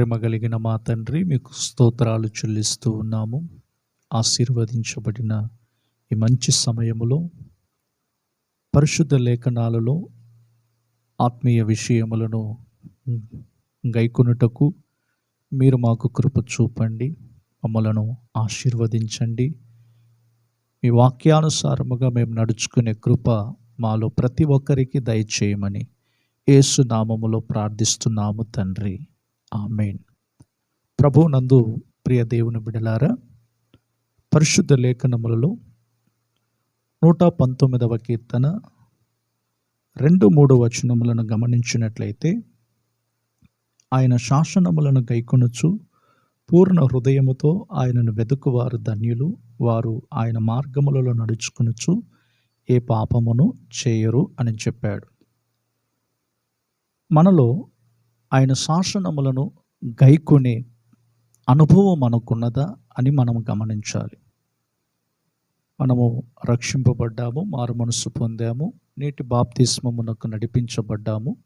ప్రేమ కలిగిన మా తండ్రి మీకు స్తోత్రాలు చెల్లిస్తూ ఉన్నాము. ఆశీర్వదించబడిన ఈ మంచి సమయములో పరిశుద్ధ లేఖనాలలో ఆత్మీయ విషయములను గైకొనుటకు మీరు మాకు కృప చూపండి మమ్మలను ఆశీర్వదించండి. మీ వాక్యానుసారముగా మేము నడుచుకునే కృప మాలో ప్రతి ఒక్కరికి దయచేయమని ఏసునామములో ప్రార్థిస్తున్నాము తండ్రి. ఆమెన్. ప్రభు నందు ప్రియ దేవుని బిడలారా పరిశుద్ధ లేఖనములలో నూట పంతొమ్మిదవ కీర్తన రెండు మూడు వచనములను గమనించినట్లయితే ఆయన శాసనములను గైకొనుచు పూర్ణ హృదయముతో ఆయనను వెతుకువారు ధన్యులు. వారు ఆయన మార్గములలో నడుచుకునుచు ఏ పాపమును చేయరు అని చెప్పాడు. మనలో ఆయన శాసనములను గైకొనే అనుభవం మనకున్నదా అని మనం గమనించాలి. మనము రక్షింపబడ్డాము మారు మనసు పొందాము నేటి బాప్తిస్మమునకు నడిపించబడ్డాము.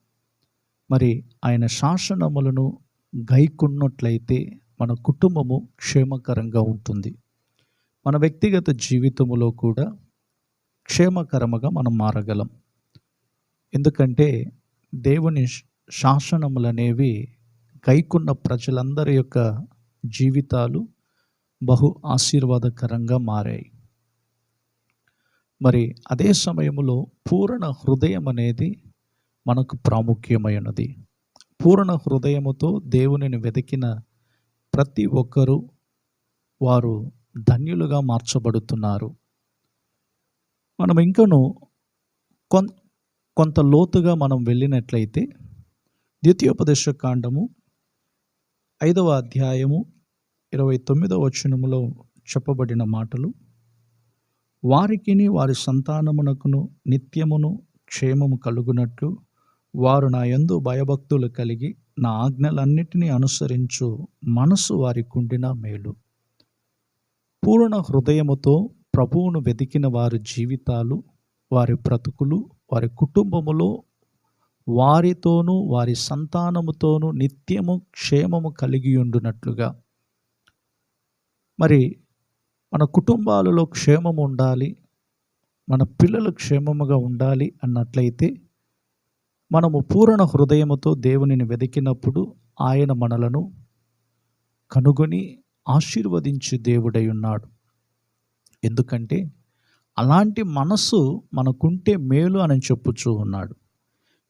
మరి ఆయన శాసనములను గైకున్నట్లయితే మన కుటుంబము క్షేమకరంగా ఉంటుంది. మన వ్యక్తిగత జీవితములో కూడా క్షేమకరముగా మనం మారగలం. ఎందుకంటే దేవుని శాసనములు అనేవి గైకున్న ప్రజలందరి యొక్క జీవితాలు బహు ఆశీర్వాదకరంగా మారాయి. మరి అదే సమయంలో పూర్ణ హృదయం అనేది మనకు ప్రాముఖ్యమైనది. పూర్ణ హృదయముతో దేవునిని వెతికిన ప్రతి ఒక్కరూ వారు ధన్యులుగా మార్చబడుతున్నారు. మనం ఇంకను కొంత లోతుగా మనం వెళ్ళినట్లయితే ద్వితీయోపదేశ కాండము ఐదవ అధ్యాయము ఇరవై తొమ్మిదవ వచనములో చెప్పబడిన మాటలు. వారికిని వారి సంతానమునకును నిత్యమును క్షేమము కలుగునట్లు వారు నా యందు భయభక్తులు కలిగి నా ఆజ్ఞలన్నిటినీ అనుసరించు మనసు వారికి ఉండిన మేలు. పూర్ణ హృదయముతో ప్రభువును వెతికిన వారి జీవితాలు వారి బ్రతుకులు వారి కుటుంబములో వారితోనూ వారి సంతానముతోనూ నిత్యము క్షేమము కలిగి ఉండునట్లుగా. మరి మన కుటుంబాలలో క్షేమం ఉండాలి మన పిల్లలు క్షేమముగా ఉండాలి అన్నట్లయితే మనము పూర్ణ హృదయముతో దేవునిని వెతికినప్పుడు ఆయన మనలను కనుగొని ఆశీర్వదించి దేవుడై ఉన్నాడు. ఎందుకంటే అలాంటి మనసు మనకుంటే మేలు అని చెప్పుచూ ఉన్నాడు.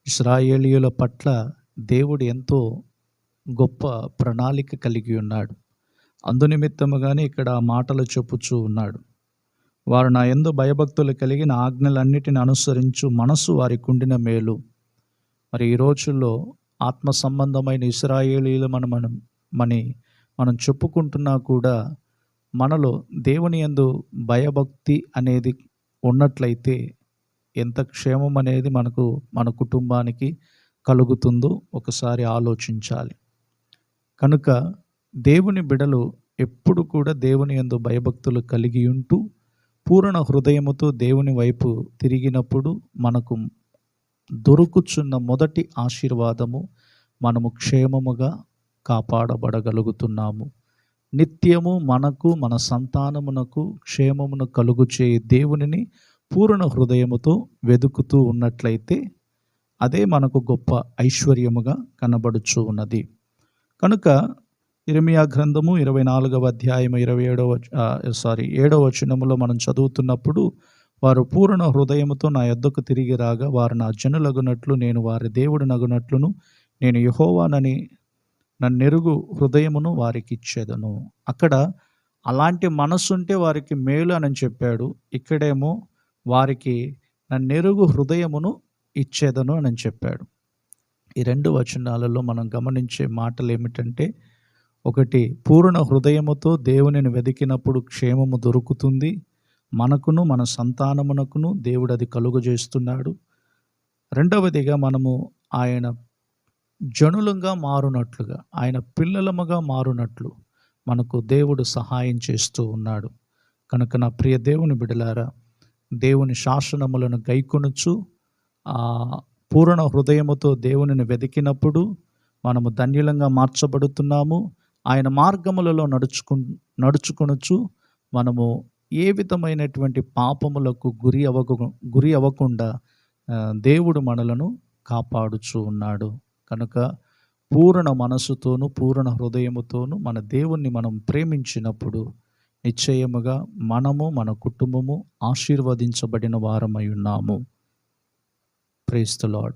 ఇస్రాయేలీయుల పట్ల దేవుడు ఎంతో గొప్ప ప్రణాళిక కలిగి ఉన్నాడు. అందునిమిత్తముగానే ఇక్కడ ఆ మాటలు చెప్పుచూ ఉన్నాడు. వారు నా ఎందు భయభక్తులు కలిగిన ఆజ్ఞలన్నిటిని అనుసరించు మనసు వారికి ఉండిన మేలు. మరి ఈ రోజుల్లో ఆత్మ సంబంధమైన ఇస్రాయేలీలు మనం మనం మని మనం చెప్పుకుంటున్నా కూడా మనలో దేవుని యందు భయభక్తి అనేది ఉన్నట్లయితే ఎంత క్షేమం అనేది మనకు మన కుటుంబానికి కలుగుతుందో ఒకసారి ఆలోచించాలి. కనుక దేవుని బిడలు ఎప్పుడు కూడా దేవుని యందు భయభక్తులు కలిగి ఉంటూ పూర్ణ హృదయముతో దేవుని వైపు తిరిగినప్పుడు మనకు దొరుకుచున్న మొదటి ఆశీర్వాదము మనము క్షేమముగా కాపాడబడగలుగుతున్నాము. నిత్యము మనకు మన సంతానమునకు క్షేమమును కలుగు దేవునిని పూర్ణ హృదయముతో వెతుకుతూ ఉన్నట్లయితే అదే మనకు గొప్ప ఐశ్వర్యముగా కనబడుచు ఉన్నది. కనుక ఇరమియా గ్రంథము ఇరవై నాలుగవ అధ్యాయం ఇరవై ఏడవ సారీ ఏడవ వచనములో మనం చదువుతున్నప్పుడు వారు పూర్ణ హృదయముతో నా యొద్దకు తిరిగి రాగా వారు నా జనులగునట్లు నేను వారి దేవుడు నగునట్లును నేను యహోవానని నన్నెరుగు హృదయమును వారికి ఇచ్చేదను అక్కడ అలాంటి మనసుంటే వారికి మేలు అని చెప్పాడు. ఇక్కడేమో వారికి నన్నెరుగు హృదయమును ఇచ్చేదను అని చెప్పాడు. ఈ రెండు వచనాలలో మనం గమనించే మాటలు ఏమిటంటే ఒకటి పూర్ణ హృదయముతో దేవునిని వెతికినప్పుడు క్షేమము దొరుకుతుంది. మనకును మన సంతానమునకును దేవుడు అది కలుగజేస్తున్నాడు. రెండవదిగా మనము ఆయన జనులంగా మారునట్లుగా ఆయన పిల్లలముగా మారునట్లు మనకు దేవుడు సహాయం చేస్తూ ఉన్నాడు. కనుక నా ప్రియ దేవుని బిడలారా దేవుని శాసనములను గైకొనుచు పూర్ణ హృదయముతో దేవునిని వెతికినప్పుడు మనము ధన్యులంగా మార్చబడుతున్నాము. ఆయన మార్గములలో నడుచుకు నడుచుకొనుచు మనము ఏ విధమైనటువంటి పాపములకు గురి అవ్వకు గురి అవ్వకుండా దేవుడు మనలను కాపాడుచు ఉన్నాడు. కనుక పూర్ణ మనసుతోనూ పూర్ణ హృదయముతోనూ మన దేవుణ్ణి మనం ప్రేమించినప్పుడు నిశ్చయముగా మనము మన కుటుంబము ఆశీర్వదించబడిన వారమై ఉన్నాము. ప్రేస్తలాడ్